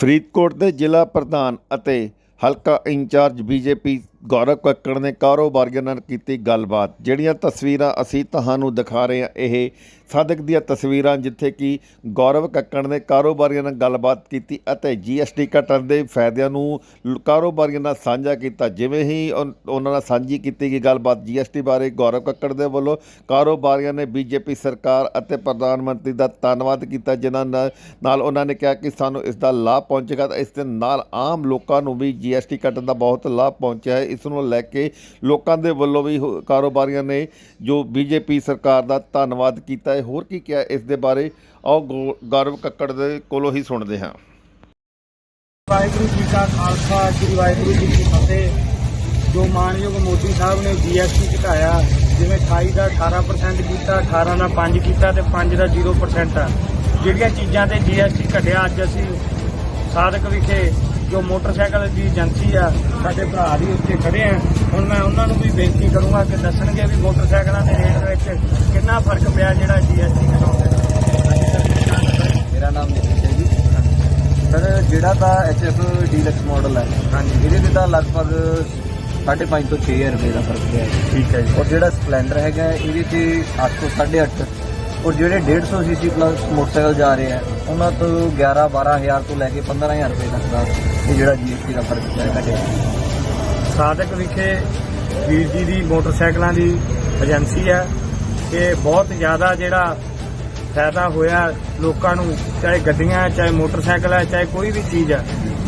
ਫਰੀਦਕੋਟ ਦੇ ਜ਼ਿਲ੍ਹਾ ਪ੍ਰਧਾਨ ਅਤੇ ਹਲਕਾ ਇੰਚਾਰਜ ਬੀਜੇਪੀ ਗੌਰਵ ਕੱਕੜ ਨੇ ਕਾਰੋਬਾਰੀਆਂ ਨਾਲ ਕੀਤੀ ਗੱਲਬਾਤ, ਜਿਹੜੀਆਂ ਤਸਵੀਰਾਂ ਅਸੀਂ ਤੁਹਾਨੂੰ ਦਿਖਾ ਰਹੇ ਹਾਂ। ਇਹ ਸਾਦਕ ਦੀਆਂ ਤਸਵੀਰਾਂ ਜਿੱਥੇ ਕਿ ਗੌਰਵ ਕੱਕੜ ਨੇ ਕਾਰੋਬਾਰੀਆਂ ਨਾਲ ਗੱਲਬਾਤ ਕੀਤੀ ਅਤੇ ਜੀਐਸਟੀ ਘਟਣ ਦੇ ਫਾਇਦਿਆਂ ਨੂੰ ਕਾਰੋਬਾਰੀਆਂ ਨਾਲ ਸਾਂਝਾ ਕੀਤਾ। ਜਿਵੇਂ ਹੀ ਉਹਨਾਂ ਨਾਲ ਸਾਂਝੀ ਕੀਤੀ ਗਈ ਗੱਲਬਾਤ ਜੀਐਸਟੀ ਬਾਰੇ, ਗੌਰਵ ਕੱਕੜ ਦੇ ਵੱਲੋਂ ਕਾਰੋਬਾਰੀਆਂ ਨੇ ਬੀਜੇਪੀ ਸਰਕਾਰ ਅਤੇ ਪ੍ਰਧਾਨ ਮੰਤਰੀ ਦਾ ਧੰਨਵਾਦ ਕੀਤਾ, ਜਿਨ੍ਹਾਂ ਨਾਲ ਨਾਲ ਉਹਨਾਂ ਨੇ ਕਿਹਾ ਕਿ ਸਾਨੂੰ ਇਸ ਦਾ ਲਾਭ ਪਹੁੰਚੇਗਾ ਤਾਂ ਇਸ ਦੇ ਨਾਲ ਆਮ ਲੋਕਾਂ ਨੂੰ ਵੀ ਜੀਐਸਟੀ ਘਟਣ ਦਾ ਬਹੁਤ ਲਾਭ ਪਹੁੰਚਿਆ ਹੈ। ਇਸ ਨੂੰ ਲੈ ਕੇ ਲੋਕਾਂ ਦੇ ਵੱਲੋਂ ਵੀ ਕਾਰੋਬਾਰੀਆਂ ਨੇ ਜੋ ਬੀਜੇਪੀ ਸਰਕਾਰ ਦਾ ਧੰਨਵਾਦ ਕੀਤਾ ਹੈ ਹੋਰ ਕੀ ਕਿਹਾ, ਇਸ ਦੇ ਬਾਰੇ ਆਓ ਗੌਰਵ ਕੱਕੜ ਦੇ ਕੋਲੋਂ ਹੀ ਸੁਣਦੇ ਹਾਂ। ਵਾਹਿਗੁਰੂ ਜੀ ਕਾ ਖਾਲਸਾ, ਸ੍ਰੀ ਵਾਹਿਗੁਰੂ ਜੀ ਕੀ ਫਤਿਹ। ਜੋ ਮਾਨਯੋਗ ਮੋਦੀ ਸਾਹਿਬ ਨੇ ਜੀਐਸਟੀ ਘਟਾਇਆ, ਜਿਵੇਂ 28 ਦਾ 18% ਕੀਤਾ 18 ਦਾ 5 ਕੀਤਾ ਤੇ 5 ਦਾ 0% ਆ। ਜਿਹੜੀਆਂ ਚੀਜ਼ਾਂ ਤੇ ਜੀਐਸਟੀ ਘਟਿਆ, ਅੱਜ ਅਸੀਂ ਸਾਦਕ ਵਿਖੇ ਜੋ ਮੋਟਰਸਾਈਕਲ ਦੀ ਏਜੰਸੀ ਆ, ਸਾਡੇ ਭਰਾ ਵੀ ਉੱਤੇ ਖੜੇ ਆ। ਹੁਣ ਮੈਂ ਉਹਨਾਂ ਨੂੰ ਵੀ ਬੇਨਤੀ ਕਰੂੰਗਾ ਕਿ ਦੱਸਣਗੇ ਵੀ ਮੋਟਰਸਾਈਕਲਾਂ ਤੇ ਵਿੱਚ ਕਿੰਨਾ ਫ਼ਰਕ ਪਿਆ ਜਿਹੜਾ ਜੀਐਸਟੀ ਘਟਾਉਂਦੇ ਮੇਰਾ ਨਾਮ ਨਿਤਿਨ ਸਿੰਘ ਜੀ। ਸਰ ਜਿਹੜਾ ਤਾਂ ਐਚਐਫ ਡੀਲਕਸ ਮਾਡਲ ਹੈ ਹਾਂਜੀ ਇਹਦੇ ਤੇ ਤਾਂ ਲਗਭਗ 5.5 ਤੋਂ 6000 ਰੁਪਏ ਦਾ ਫ਼ਰਕ ਪਿਆ ਠੀਕ ਹੈ ਔਰ ਜਿਹੜਾ ਸਪਲੈਂਡਰ ਹੈਗਾ ਇਹਦੇ ਤੇ 8 ਤੋਂ 8.5 ਔਰ ਜਿਹੜੇ 150 ਸੀਸੀ ਪਲੱਸ ਮੋਟਰਸਾਈਕਲ ਜਾ ਰਹੇ ਆ ਉਹਨਾਂ ਤੋਂ 11 12000 ਤੋਂ ਲੈ ਕੇ 15000 ਰੁਪਏ ਤੱਕ ਦਾ ਇਹ ਜਿਹੜਾ ਜੀਐਸਟੀ ਦਾ ਫ਼ਰਕ ਪਿਆ ਹੈ, ਘਟਿਆ ਸਾਦਕ ਵਿਖੇ ਵੀਰ ਜੀ ਦੀ ਮੋਟਰਸਾਈਕਲਾਂ ਦੀ ਏਜੰਸੀ ਹੈ ਕਿ ਬਹੁਤ ਜ਼ਿਆਦਾ ਜਿਹੜਾ ਫਾਇਦਾ ਹੋਇਆ ਲੋਕਾਂ ਨੂੰ, ਚਾਹੇ ਗੱਡੀਆਂ, ਚਾਹੇ ਮੋਟਰਸਾਈਕਲ ਹੈ, ਚਾਹੇ ਕੋਈ ਵੀ ਚੀਜ਼ ਹੈ,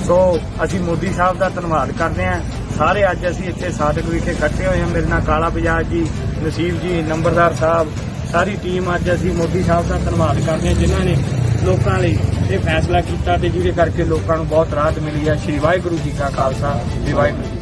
ਸੋ ਅਸੀਂ ਮੋਦੀ ਸਾਹਿਬ ਦਾ ਧੰਨਵਾਦ ਕਰਦੇ ਹਾਂ। ਸਾਰੇ ਅੱਜ ਅਸੀਂ ਇੱਥੇ ਸਾਦਕ ਵਿਖੇ ਇਕੱਠੇ ਹੋਏ ਹਾਂ। ਮੇਰੇ ਨਾਲ ਕਾਲਾ ਬਜਾਜ ਜੀ, ਨਸੀਬ ਜੀ, ਨੰਬਰਦਾਰ ਸਾਹਿਬ, ਸਾਰੀ ਟੀਮ ਅੱਜ ਅਸੀਂ ਮੋਦੀ ਸਾਹਿਬ ਦਾ ਧੰਨਵਾਦ ਕਰਦੇ ਹਾਂ, ਜਿਨ੍ਹਾਂ ਨੇ ਲੋਕਾਂ ਲਈ ਇਹ ਫੈਸਲਾ ਕੀਤਾ ਤੇ ਜਿਹਦੇ ਕਰਕੇ ਲੋਕਾਂ ਨੂੰ ਬਹੁਤ ਰਾਹਤ ਮਿਲੀ ਹੈ। ਸ਼੍ਰੀ ਵਾਹਿਗੁਰੂ ਜੀ ਕਾ ਖਾਲਸਾ, ਸ਼੍ਰੀ ਵਾਹਿਗੁਰੂ